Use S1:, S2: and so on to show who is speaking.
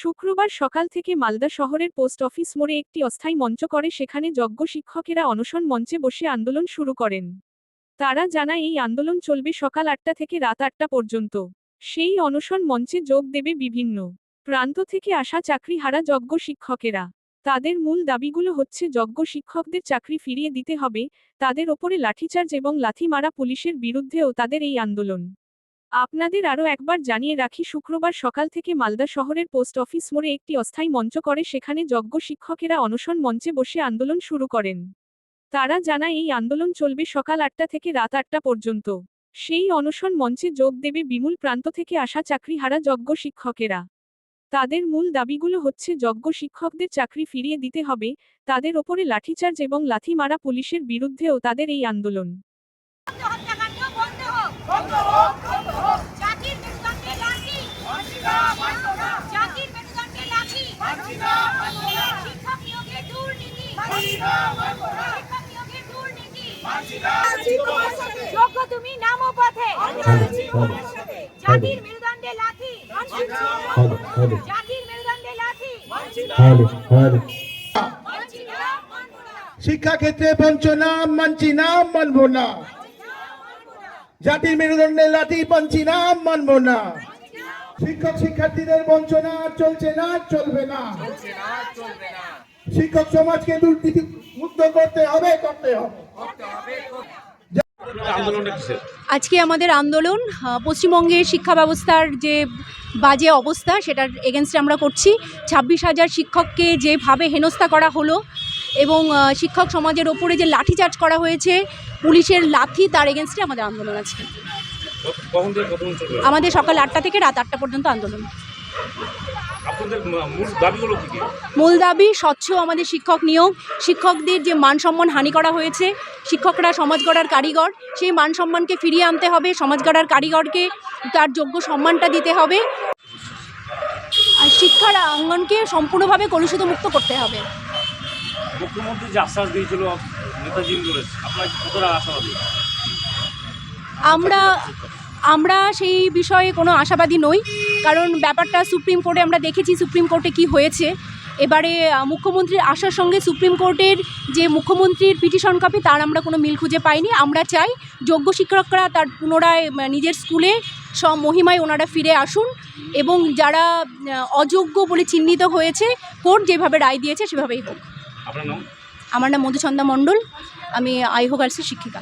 S1: শুক্রবার সকাল থেকে মালদা শহরের পোস্ট অফিস মোড়ে একটি অস্থায়ী মঞ্চ করে সেখানে যজ্ঞ শিক্ষকেরা অনশন মঞ্চে বসে আন্দোলন শুরু করেন। তারা জানায়, এই আন্দোলন চলবে সকাল আটটা থেকে রাত আটটা পর্যন্ত। সেই অনশন মঞ্চে যোগ দেবে বিভিন্ন প্রান্ত থেকে আসা চাকরি হারা যজ্ঞ শিক্ষকেরা। তাদের মূল দাবিগুলো হচ্ছে যজ্ঞ শিক্ষকদের চাকরি ফিরিয়ে দিতে হবে, তাদের ওপরে লাঠিচার্জ এবং লাথি মারা পুলিশের বিরুদ্ধেও তাদের এই আন্দোলন। আপনাদের আরও একবার জানিয়ে রাখি, শুক্রবার সকাল থেকে মালদা শহরের পোস্ট অফিস মোড়ে একটি অস্থায়ী মঞ্চ করে, সেখানে যজ্ঞ শিক্ষকেরা অনশন মঞ্চে বসে আন্দোলন শুরু করেন। তারা জানায়, এই আন্দোলন চলবে সকাল আটটা থেকে রাত আটটা পর্যন্ত। সেই অনশন মঞ্চে যোগ দেবে বিমূল প্রান্ত থেকে আসা চাকরিহারা যজ্ঞ শিক্ষকেরা। তাদের মূল দাবিগুলো হচ্ছে, যজ্ঞ শিক্ষকদের চাকরি ফিরিয়ে দিতে হবে, তাদের ওপরে লাঠিচার্জ এবং লাথি মারা পুলিশের বিরুদ্ধেও তাদের এই আন্দোলন
S2: হত্যাকাণ্ড বন্ধ হোক জাতির মেরুদণ্ডে লাঠি জাতির মেরুদণ্ডে লাঠি শিক্ষক নিয়োগে দুর্নীতি শিক্ষক নিয়োগে দুর্নীতি যোগ্য তুমি নামো পথে। জাতির মেরুদণ্ডে
S3: হ্যালো
S2: জাতির মেরুদণ্ডে না।
S4: শিক্ষাক্ষেত্রে বঞ্চনা মানছি না মানব না। জাতির মেরুদণ্ডে লাঠি মানছি না মানব না। শিক্ষক শিক্ষার্থীদের বঞ্চনা আর চলছে না চলবে না। শিক্ষক সমাজকে দুর্নীতি মুক্ত করতে হবে করতে হবে।
S5: আজকে আমাদের আন্দোলন পশ্চিমবঙ্গের শিক্ষা ব্যবস্থার যে বাজে অবস্থা সেটার এগেনস্টে আমরা করছি। ছাব্বিশ হাজার শিক্ষককে যেভাবে হেনস্থা করা হলো এবং শিক্ষক সমাজের ওপরে যে লাঠিচার্জ করা হয়েছে পুলিশের লাঠি তার এগেনস্টে আমাদের আন্দোলন আজকে।
S6: চলবে?
S5: আমাদের সকাল আটটা থেকে রাত আটটা পর্যন্ত আন্দোলন।
S6: মূল
S5: দাবি স্বচ্ছ আমাদের শিক্ষক নিয়োগ। শিক্ষকদের যে মান সম্মান হানি করা হয়েছে শিক্ষকরা সমাজ গড়ার কারিগর সেই মান সম্মানকে ফিরিয়ে আনতে হবে সমাজ গড়ার কারিগরকে তার যোগ্য সম্মানটা দিতে হবে। আর শিক্ষার অঙ্গনকে সম্পূর্ণভাবে কলুষিত মুক্ত করতে হবে।
S6: মুখ্যমন্ত্রী যে আশ্বাস দিয়েছিল নেতাজি আপনার কতটা আশাবাদী?
S5: আমরা আমরা সেই বিষয়ে কোনো আশাবাদী নই কারণ ব্যাপারটা সুপ্রিম কোর্টে আমরা দেখেছি সুপ্রিম কোর্টে কি হয়েছে। এবারে মুখ্যমন্ত্রীর আসার সঙ্গে সুপ্রিম কোর্টের যে মুখ্যমন্ত্রীর পিটিশন কপি তার আমরা কোনো মিল খুঁজে পাইনি। আমরা চাই যোগ্য শিক্ষকরা তার পুনরায় নিজের স্কুলে সব মহিমায় ওনারা ফিরে আসুন এবং যারা অযোগ্য বলে চিহ্নিত হয়েছে কোর্ট যেভাবে রায় দিয়েছে সেভাবেই হোক। আমার নাম মধুচন্দা মণ্ডল। আমি আইহো গার্লসের শিক্ষিকা।